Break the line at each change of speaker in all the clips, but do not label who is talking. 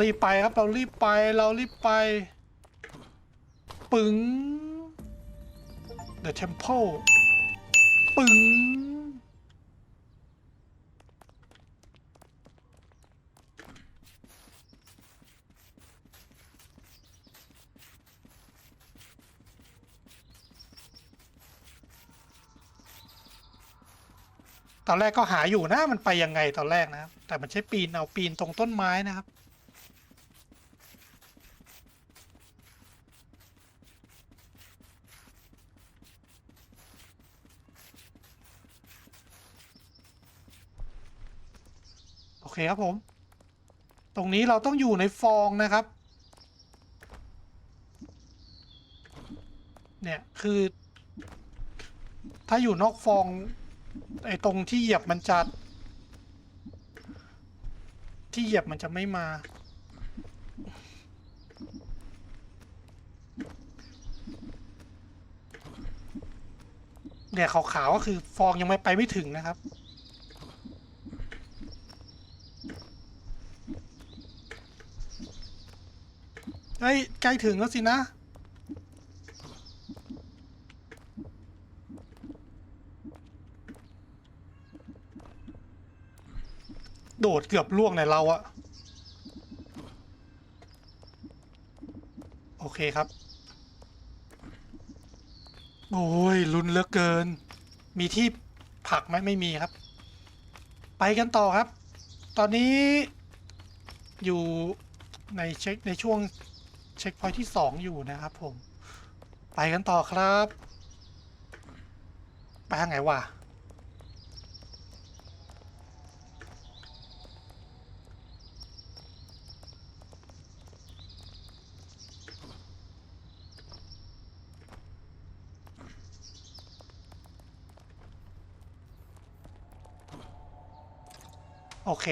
รีบไปครับเรารีบไปเรารีบไป ปึ๋ง The Temple ปึ๋งตอนแรกก็หาอยู่นะมันไปยังไงตอนแรกนะครับ แต่มันใช้ปีนเอาปีนตรงต้นไม้นะครับ เคครับผม ตรงนี้เราต้องอยู่ในฟองนะครับ เนี่ยคือ ถ้าอยู่นอกฟอง ไอ้ตรงที่เหยียบมันจะที่เหยียบมันจะไม่มา เนี่ยขาวๆก็คือฟองยังไม่ไปไม่ถึงนะครับ ฮ้ย ใกล้ถึงแล้วสินะ โดดเกือบล่วงในเราอะโอเคครับ โอ้ยลุ้นเหลือเกิน มีที่ผักไหมไม่มีครับ ไปกันต่อครับ ตอนนี้อยู่ในเช็คในช่วง เช็คพอยที่สองอยู่นะครับผม ไปกันต่อครับ ไปทางไหนวะโอเค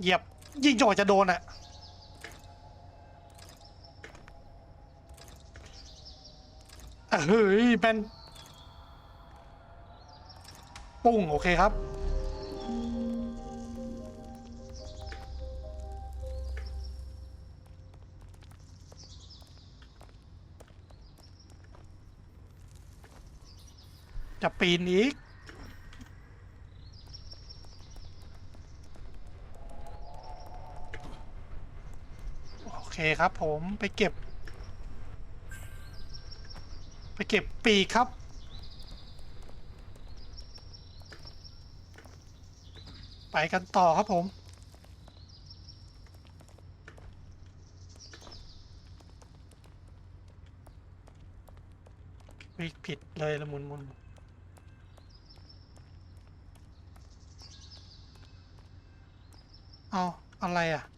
เหยียบ ยิงจนกว่าจะโดนอะอะ เฮ้ยเป็นปุ้งโอเคครับ จะปีนอีกโอเคครับผมไปเก็บ ไปเก็บปีกครับ ไปกันต่อครับผม วิผิดเลยละมุนมุนเอาอะไรอะ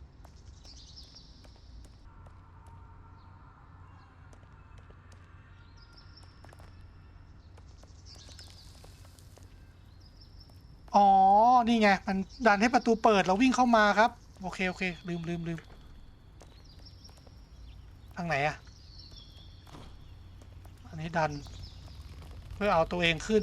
อ๋อ นี่ไง มันดันให้ประตูเปิดแล้ววิ่งเข้ามาครับ โอเค โอเค ลืมลืมลืมทางไหนอะอันนี้ดัน เพื่อเอาตัวเองขึ้น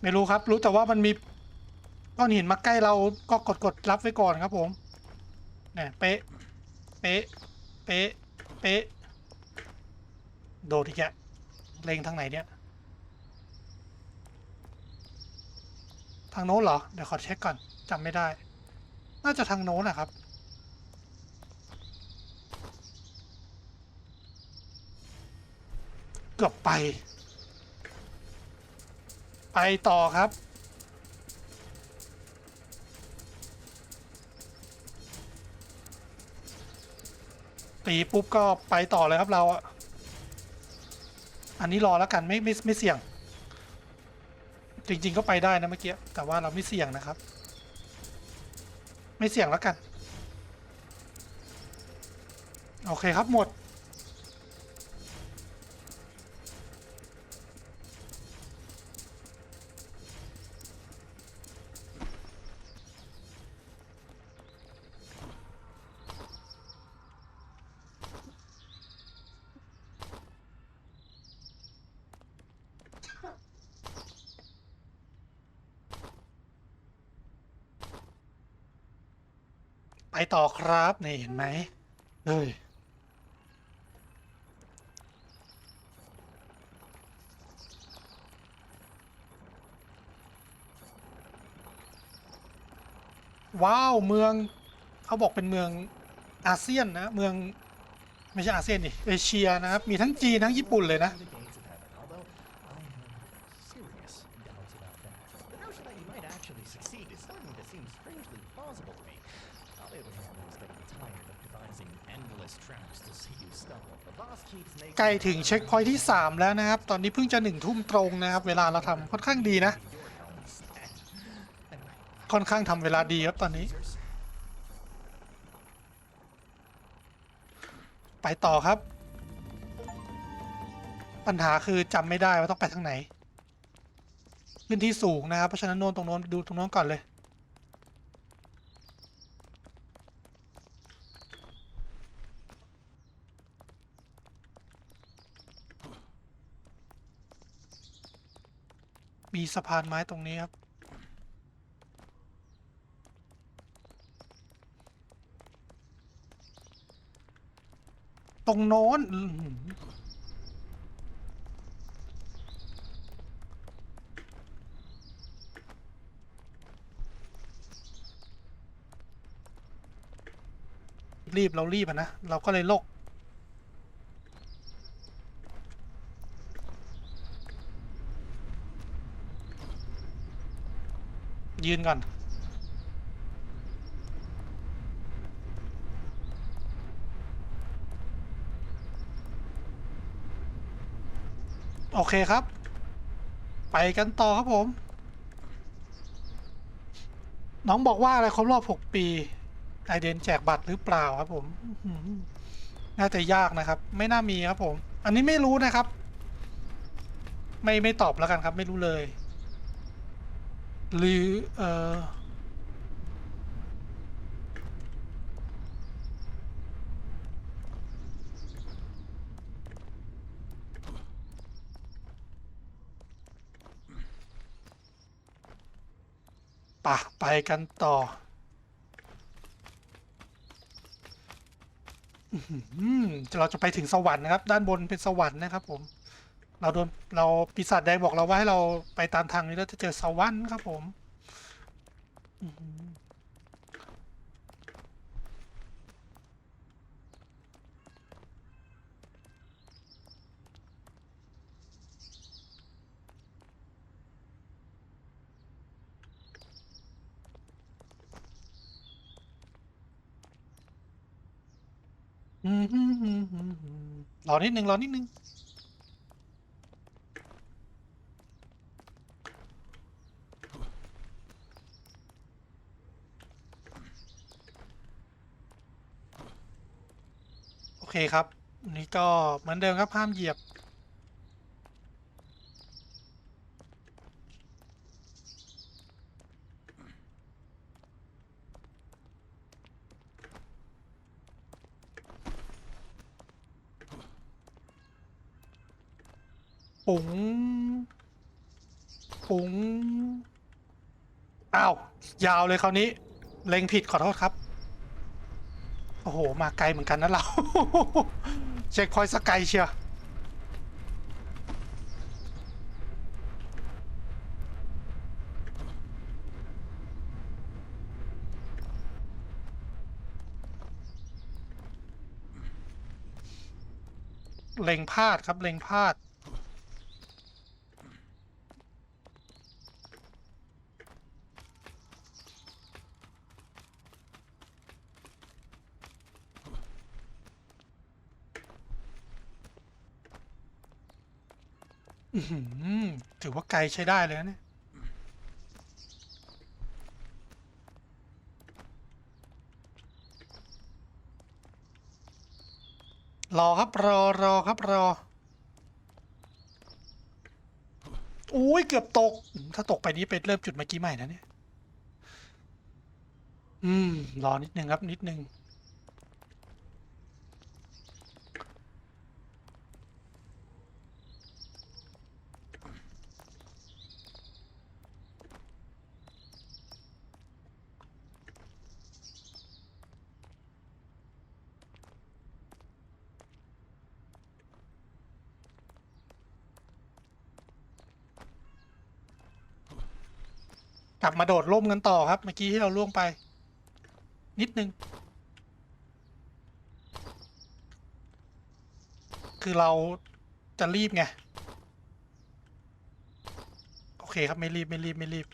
ไม่รู้ครับ รู้แต่ว่ามันมีก้อนหินมาใกล้เราก็กดกดรับไว้ก่อนครับผมเนี่ยเป๊ะ เป๊ะ เป๊ะ เป๊ะ โดดอีกแกเลงทางไหนเนี่ย ทางโน้นเหรอ เดี๋ยวขอเช็คก่อนจำไม่ได้ น่าจะทางโน้นนะครับ เกือบไป ไปต่อครับ ตีปุ๊บก็ไปต่อเลยครับเราอะอันนี้รอแล้วกันไม่ไม่ไม่เสี่ยง จริง ๆ ก็ไปได้นะเมื่อกี้แต่ว่าเราไม่เสี่ยงนะครับ ไม่เสี่ยงแล้วกัน โอเคครับหมด ต่อครับนี่เห็นไหมเฮ้ยว้าว เมืองเขาบอกเป็นเมืองอาเซียนนะ เมือง ไม่ใช่อาเซียนดิเอเชียนะครับ มีทั้งจีนทั้งญี่ปุ่นเลยนะ ใกล้ถึงเช็คพอยท์ที่ 3 แล้วนะครับ ตอนนี้เพิ่งจะหนึ่งทุ่มตรงนะครับ เวลาเราทำค่อนข้างดีนะ ค่อนข้างทำเวลาดีครับตอนนี้ ไปต่อครับ ปัญหาคือจำไม่ได้ว่าต้องไปทางไหนขึ้นที่สูงนะครับ เพราะฉะนั้นโน่นตรงโน้นดูตรงโน้นก่อนเลย มีสะพานไม้ตรงนี้ครับ ตรงโน้นรีบเรารีบอะนะ เราก็เลยโลก ยืนก่อน โอเคครับ ไปกันต่อครับผม น้องบอกว่าอะไรครบรอบ 6 ปีไอเดนแจกบัตรหรือเปล่าครับผมน่าจะยากนะครับ ไม่น่ามีครับผม อันนี้ไม่รู้นะครับ ไม่ไม่ตอบแล้วกันครับ ไม่รู้เลย รือเออปะไปกันต่ออื้อหือเราจะไปถึงสวรรค์นะครับ ด้านบนเป็นสวรรค์นะครับผม เราโดนเราปีศาจแดงบอกเราว่าให้เราไปตามทางนี้แล้วจะเจอสวรรค์ครับผมหืออืมฮึ่มฮึ่มฮึ่มฮึ่มรอนิดนึงรอนิดนึง เคครับนนี้ก็เหมือนเดิมครับห้ามเหยียบ ปุ๋ง ปุ๋ง อ้าว ยาวเลยคราวนี้ เล็งผิดขอโทษครับ อ้โห มาไกลเหมือนกันนะเรา เช็คพอยต์สกไกลเชียวเล็งพลาดครับเล็งพลาด โอื้อหือ ถือว่าไกลใช้ได้เลยนะเนี่ยรอครับรอรอครับรออุ้ยเกือบตก ถ้าตกไปนี้ไปเริ่มจุดเมื่อกี้ใหม่นะเนี่ย อืม รอนิดนึงครับนิดนึง กลับมาโดดร่มกันต่อครับ เมื่อกี้ที่เราล่วงไป นิดนึง คือเราจะรีบไง โอเคครับไม่รีบไม่รีบไม่รีบ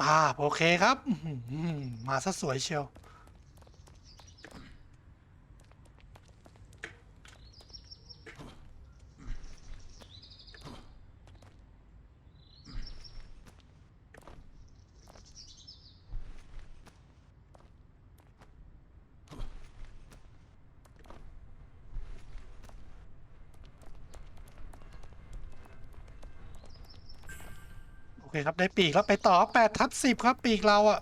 ป้าโอเคครับ มาซะสวยเชียว เคครับได้ปีกแล้วไปต่อแปดทับสิบครับปีกเราอะ